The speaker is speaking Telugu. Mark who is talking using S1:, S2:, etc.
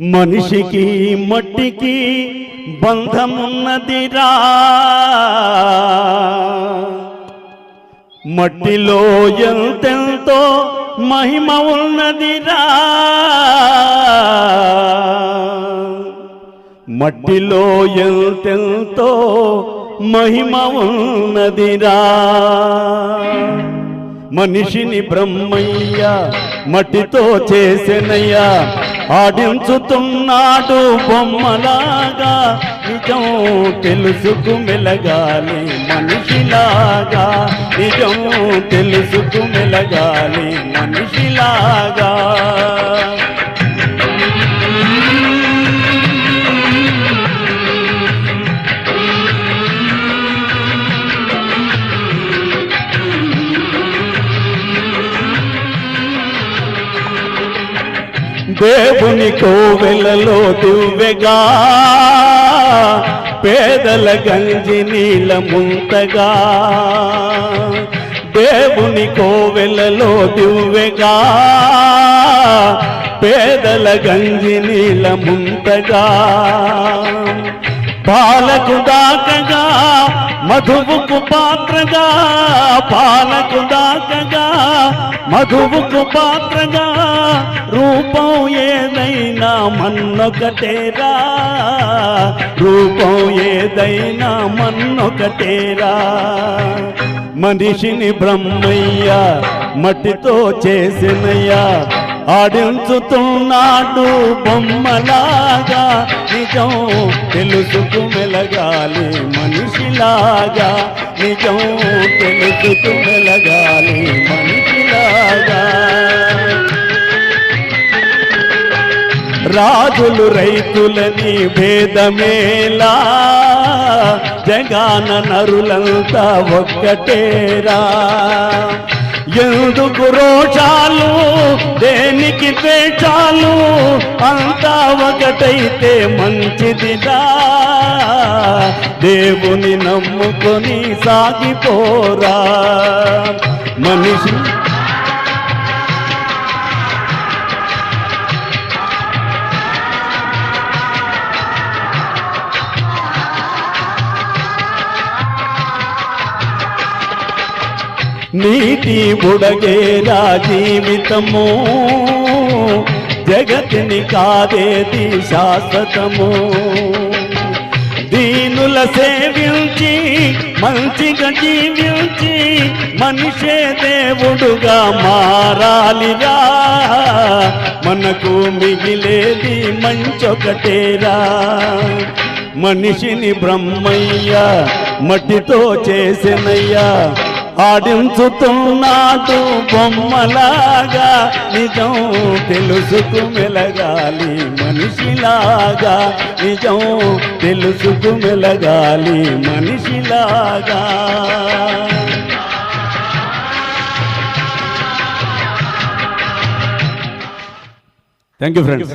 S1: మనిషికి మట్టికి బంధమున్నదిరా. మట్టిలో ఎంతెంతో మహిమ ఉన్నదిరా. మట్టిలో ఎంతెంతో మహిమ ఉన్నదిరా. మనిషిని బ్రహ్మయ్య మట్టితో చేసెనయ్యా. ఆడించుతున్నాడు బొమ్మలాగా. నిజం తెలుసుకు మెలగాలి మనిషిలాగా. నిజం తెలుసుకు మెలగాలి మనిషిలాగా. దేవుని కోవెలలో దివ్వెగా పేదల గంజి నీల ముంతగా. దేవుని కోవెలలో దివ్వెగా పేదల గంజి నీల ముంతగా. పాలకు దాకగా మధువుకు పాత్రగా పాలకు దాకగా మధువుకు పాత్రగా రూపం ఏదైనా మన్నొకటేరా రూపం ఏదైనా మన్నొకటేరా మనిషిని బ్రహ్మయ్య మట్టితో చేసినయ్యా ఆడించుతున్నాడు బొమ్మలాగా నిజం తెలుసుకు మెలగాలి మనిషిలాగా నిజం తెలుసుకు మెలగాలి మనిషిలాగా. రాజులు రైతులని భేదమేలా జగాన నరులంతా ఒక్కటేరా. ఎందుకు రోజాలు? దేనికి ద్వేషాలు అంతా ఒకటైతే మంచిదిరా. దేవుని నమ్ముకొని సాగిపోరా. నీటి బుడగేరా జీవితము. జగతిని కాదేది శాశ్వతము దీనుల సేవించి మంచిగా జీవించి మనిషే దేవుడుగా మారాలిరా. మనకు మిగిలేది మంచొకటేరా. మనిషిని బ్రహ్మయ్య మట్టితో చేసినయ్యా. ఆడించుతున్నాడు బొమ్మలాగా నిజం తెలుసుకు మెలగాలి మనిషిలాగా నిజం తెలుసుకు మెలగాలి మనిషిలాగా. Thank you friends